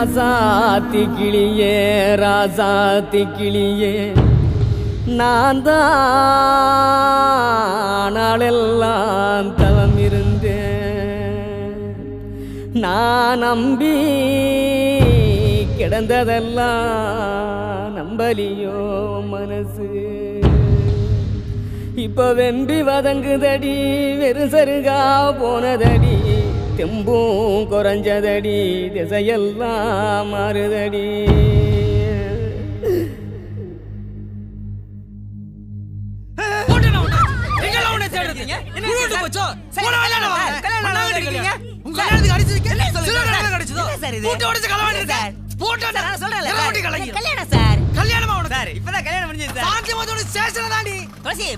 ராசாத்தி கிளியே ராசாத்தி கிளியே. நான் தான் தவம் இருந்தேன் நான் நம்பி கிடந்ததெல்லாம் நம்பலியோ மனசு. இப்ப வெம்பி வதங்குதடி வெறுசருகா போனதடி. தெம்பும் குறைஞ்சதடி திசையெல்லாம் மாறுதடி.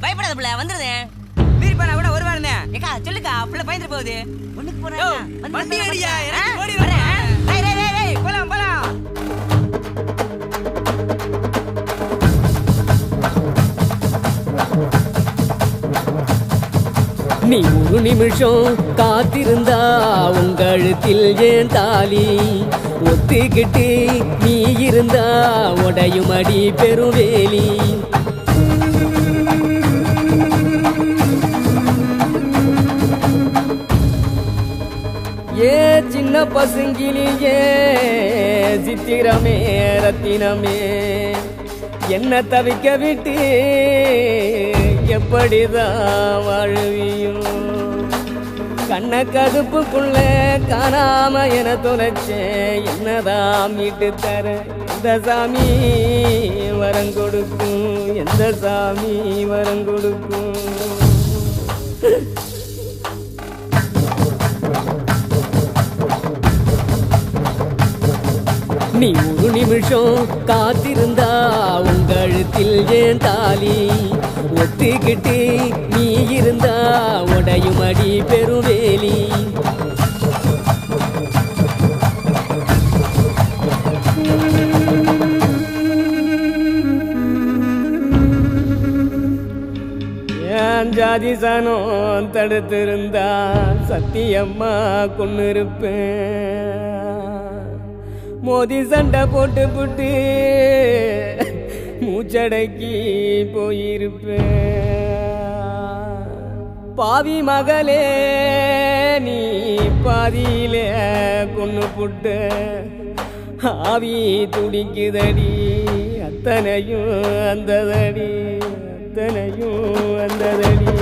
பயப்படாத புள்ள வந்துருதேன் வீடு பண்ணா கூட ஏக்கா சொல்லுக்கா புள்ள பயந்துட்டு போகுது. ஒண்ணுக்கு போறேன் வண்டி அடியா ஓடி வரேன். போலாம் போலாம். நீ ஒரு நிமிஷம் காத்திருந்தா உங்க கழுத்தில் ஏன் தாலி? ஒத்துக்கிட்டு நீ இருந்தா உடையும் அடி பெருவேலி. சின்ன பசுங்கிலியே சித்திரமே ரத்தினமே. என்ன தவிக்க விட்டு எப்படிதான் வாழ்வியும்? கண்ண கதுப்புக்குள்ள காணாம என தொலைச்சேன் என்னதான் மீட்டு தர எந்த சாமி வரம் கொடுக்கும்? எந்த சாமி வரம் கொடுக்கும்? நீ ஒரு நிமிஷம் காத்திருந்தா உங்கழுத்தில் ஏன் தாலி? ஒத்துக்கிட்டு நீ இருந்தா உடையும் அடி பெருவேலி ஜாதி சனம் தடுத்திருந்தா? சத்தியம்மா கொண்டு இருப்பேன் மோதி சண்டை போட்டு புட்டு மூச்சடக்கி போயிருப்பேன் பாவி மகளே நீ பாதியில கொண்டு புட்டு. ஆவி துடிக்குதடி அத்தனையும் அந்ததடி அத்தனையும் அந்ததடி.